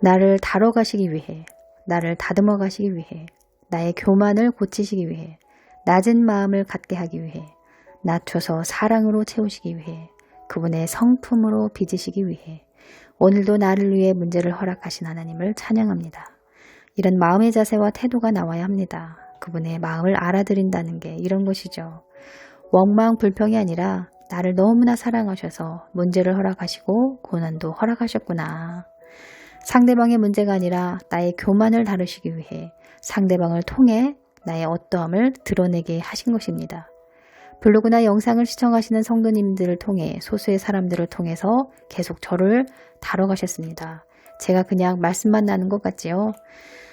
나를 다뤄 가시기 위해, 나를 다듬어 가시기 위해, 나의 교만을 고치시기 위해, 낮은 마음을 갖게 하기 위해, 낮춰서 사랑으로 채우시기 위해, 그분의 성품으로 빚으시기 위해, 오늘도 나를 위해 문제를 허락하신 하나님을 찬양합니다. 이런 마음의 자세와 태도가 나와야 합니다. 그분의 마음을 알아들인다는 게 이런 것이죠. 원망 불평이 아니라 나를 너무나 사랑하셔서 문제를 허락하시고 고난도 허락하셨구나. 상대방의 문제가 아니라 나의 교만을 다루시기 위해 상대방을 통해 나의 어떠함을 드러내게 하신 것입니다. 블로그나 영상을 시청하시는 성도님들을 통해 소수의 사람들을 통해서 계속 저를 다뤄가셨습니다. 제가 그냥 말씀만 나는 것 같지요?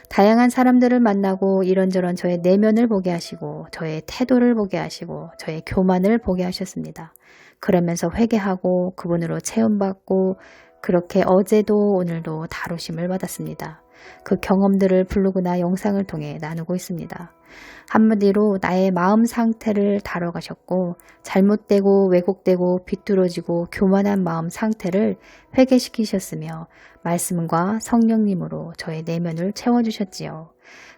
다양한 사람들을 만나고 이런저런 저의 내면을 보게 하시고 저의 태도를 보게 하시고 저의 교만을 보게 하셨습니다. 그러면서 회개하고 그분으로 체험받고 그렇게 어제도 오늘도 다루심을 받았습니다. 그 경험들을 블로그나 영상을 통해 나누고 있습니다. 한마디로 나의 마음 상태를 다뤄가셨고 잘못되고 왜곡되고 비뚤어지고 교만한 마음 상태를 회개시키셨으며 말씀과 성령님으로 저의 내면을 채워주셨지요.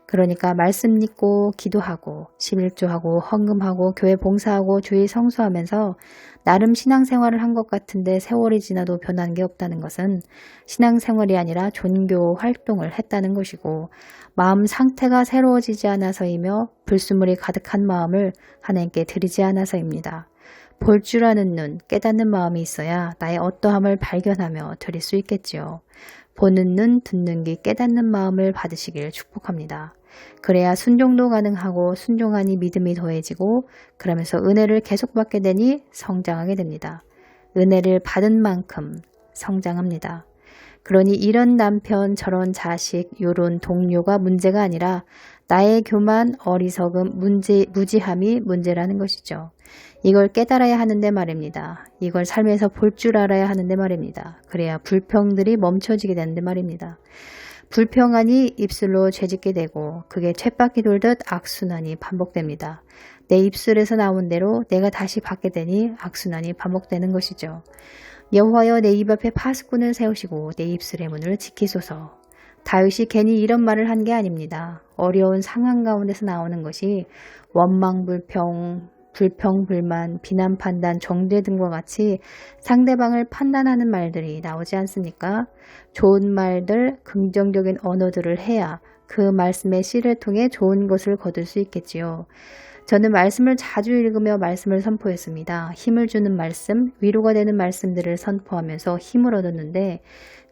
그러니까 말씀 믿고 기도하고 11조하고 헌금하고 교회 봉사하고 주의 성수하면서 나름 신앙생활을 한 것 같은데 세월이 지나도 변한 게 없다는 것은 신앙생활이 아니라 종교 활동을 했다는 것이고 마음 상태가 새로워지지 않아서이며 불순물이 가득한 마음을 하나님께 드리지 않아서입니다. 볼 줄 아는 눈, 깨닫는 마음이 있어야 나의 어떠함을 발견하며 드릴 수 있겠지요. 보는 눈, 듣는 귀, 깨닫는 마음을 받으시길 축복합니다. 그래야 순종도 가능하고 순종하니 믿음이 더해지고 그러면서 은혜를 계속 받게 되니 성장하게 됩니다. 은혜를 받은 만큼 성장합니다. 그러니 이런 남편, 저런 자식, 요런 동료가 문제가 아니라 나의 교만, 어리석음, 문제, 무지함이 문제라는 것이죠. 이걸 깨달아야 하는데 말입니다. 이걸 삶에서 볼 줄 알아야 하는데 말입니다. 그래야 불평들이 멈춰지게 되는데 말입니다. 불평하니 입술로 죄짓게 되고 그게 쳇바퀴 돌듯 악순환이 반복됩니다. 내 입술에서 나온 대로 내가 다시 받게 되니 악순환이 반복되는 것이죠. 여호와여 내 입 앞에 파수꾼을 세우시고 내 입술의 문을 지키소서. 다윗이 괜히 이런 말을 한 게 아닙니다. 어려운 상황 가운데서 나오는 것이 원망 불평, 불평, 불만, 비난, 판단, 정죄 등과 같이 상대방을 판단하는 말들이 나오지 않습니까? 좋은 말들, 긍정적인 언어들을 해야 그 말씀의 씨를 통해 좋은 것을 거둘 수 있겠지요. 저는 말씀을 자주 읽으며 말씀을 선포했습니다. 힘을 주는 말씀, 위로가 되는 말씀들을 선포하면서 힘을 얻었는데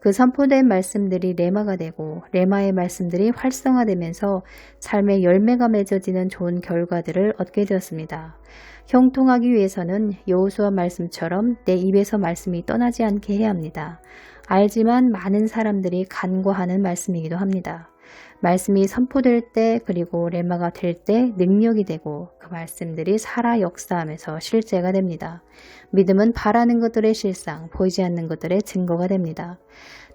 그 선포된 말씀들이 레마가 되고 레마의 말씀들이 활성화되면서 삶의 열매가 맺어지는 좋은 결과들을 얻게 되었습니다. 형통하기 위해서는 여호수아 말씀처럼 내 입에서 말씀이 떠나지 않게 해야 합니다. 알지만 많은 사람들이 간과하는 말씀이기도 합니다. 말씀이 선포될 때 그리고 레마가 될 때 능력이 되고 그 말씀들이 살아 역사하면서 실제가 됩니다. 믿음은 바라는 것들의 실상, 보이지 않는 것들의 증거가 됩니다.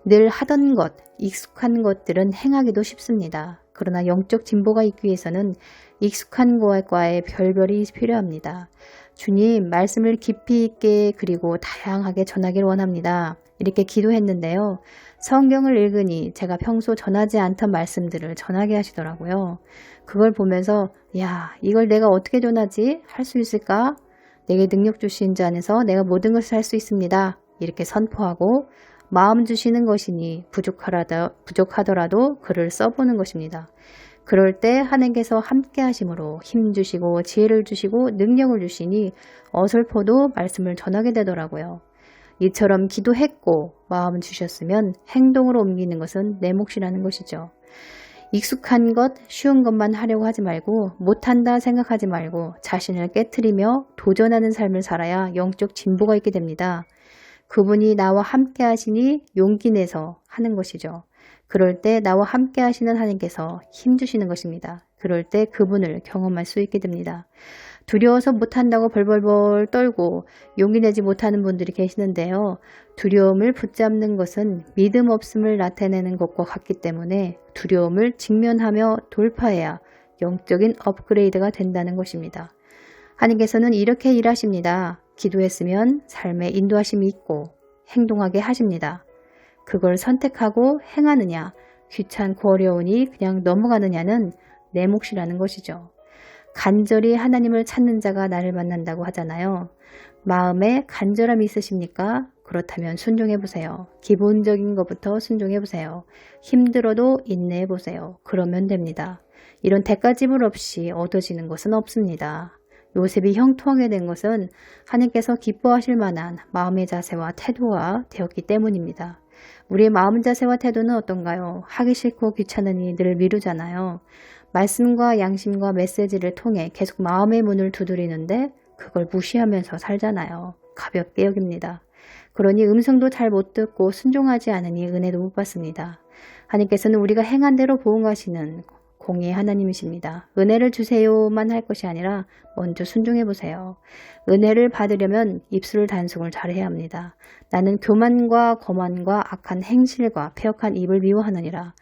늘 하던 것, 익숙한 것들은 행하기도 쉽습니다. 그러나 영적 진보가 있기 위해서는 익숙한 것과의 별별이 필요합니다. 주님, 말씀을 깊이 있게 그리고 다양하게 전하길 원합니다. 이렇게 기도했는데요. 성경을 읽으니 제가 평소 전하지 않던 말씀들을 전하게 하시더라고요. 그걸 보면서, 야, 이걸 내가 어떻게 전하지? 할 수 있을까? 내게 능력 주신 자 안에서 내가 모든 것을 할 수 있습니다. 이렇게 선포하고, 마음 주시는 것이니 부족하더라도 글을 써보는 것입니다. 그럴 때 하나님께서 함께 하심으로 힘 주시고 지혜를 주시고 능력을 주시니 어설퍼도 말씀을 전하게 되더라고요. 이처럼 기도했고 마음 주셨으면 행동으로 옮기는 것은 내 몫이라는 것이죠. 익숙한 것, 쉬운 것만 하려고 하지 말고 못한다 생각하지 말고 자신을 깨뜨리며 도전하는 삶을 살아야 영적 진보가 있게 됩니다. 그분이 나와 함께 하시니 용기 내서 하는 것이죠. 그럴 때 나와 함께 하시는 하나님께서 힘 주시는 것입니다. 그럴 때 그분을 경험할 수 있게 됩니다. 두려워서 못한다고 벌벌벌 떨고 용기 내지 못하는 분들이 계시는데요. 두려움을 붙잡는 것은 믿음 없음을 나타내는 것과 같기 때문에 두려움을 직면하며 돌파해야 영적인 업그레이드가 된다는 것입니다. 하나님께서는 이렇게 일하십니다. 기도했으면 삶에 인도하심이 있고 행동하게 하십니다. 그걸 선택하고 행하느냐, 귀찮고 어려우니 그냥 넘어가느냐는 내 몫이라는 것이죠. 간절히 하나님을 찾는 자가 나를 만난다고 하잖아요. 마음에 간절함이 있으십니까? 그렇다면 순종해 보세요. 기본적인 것부터 순종해 보세요. 힘들어도 인내해 보세요. 그러면 됩니다. 이런 대가지불 없이 얻어지는 것은 없습니다. 요셉이 형통하게 된 것은 하나님께서 기뻐하실 만한 마음의 자세와 태도가 되었기 때문입니다. 우리의 마음 자세와 태도는 어떤가요? 하기 싫고 귀찮으니 늘 미루잖아요. 말씀과 양심과 메시지를 통해 계속 마음의 문을 두드리는데 그걸 무시하면서 살잖아요. 가볍게 여깁니다. 그러니 음성도 잘 못 듣고 순종하지 않으니 은혜도 못 받습니다. 하나님께서는 우리가 행한 대로 보응하시는 공의 하나님이십니다. 은혜를 주세요만 할 것이 아니라 먼저 순종해 보세요. 은혜를 받으려면 입술 단속을 잘 해야 합니다. 나는 교만과 거만과 악한 행실과 폐역한 입을 미워하느니라.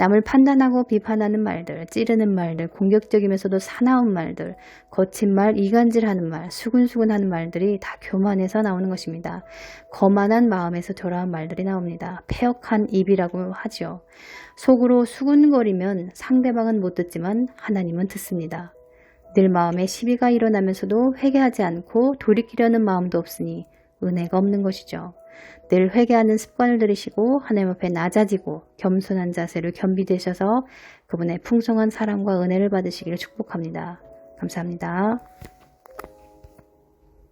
남을 판단하고 비판하는 말들, 찌르는 말들, 공격적이면서도 사나운 말들, 거친 말, 이간질하는 말, 수근수근하는 말들이 다 교만에서 나오는 것입니다. 거만한 마음에서 돌아온 말들이 나옵니다. 폐역한 입이라고 하지요. 속으로 수군거리면 상대방은 못 듣지만 하나님은 듣습니다. 늘 마음에 시비가 일어나면서도 회개하지 않고 돌이키려는 마음도 없으니 은혜가 없는 것이죠. 늘 회개하는 습관을 들이시고 하나님 앞에 낮아지고 겸손한 자세를 겸비되셔서 그분의 풍성한 사랑과 은혜를 받으시기를 축복합니다. 감사합니다.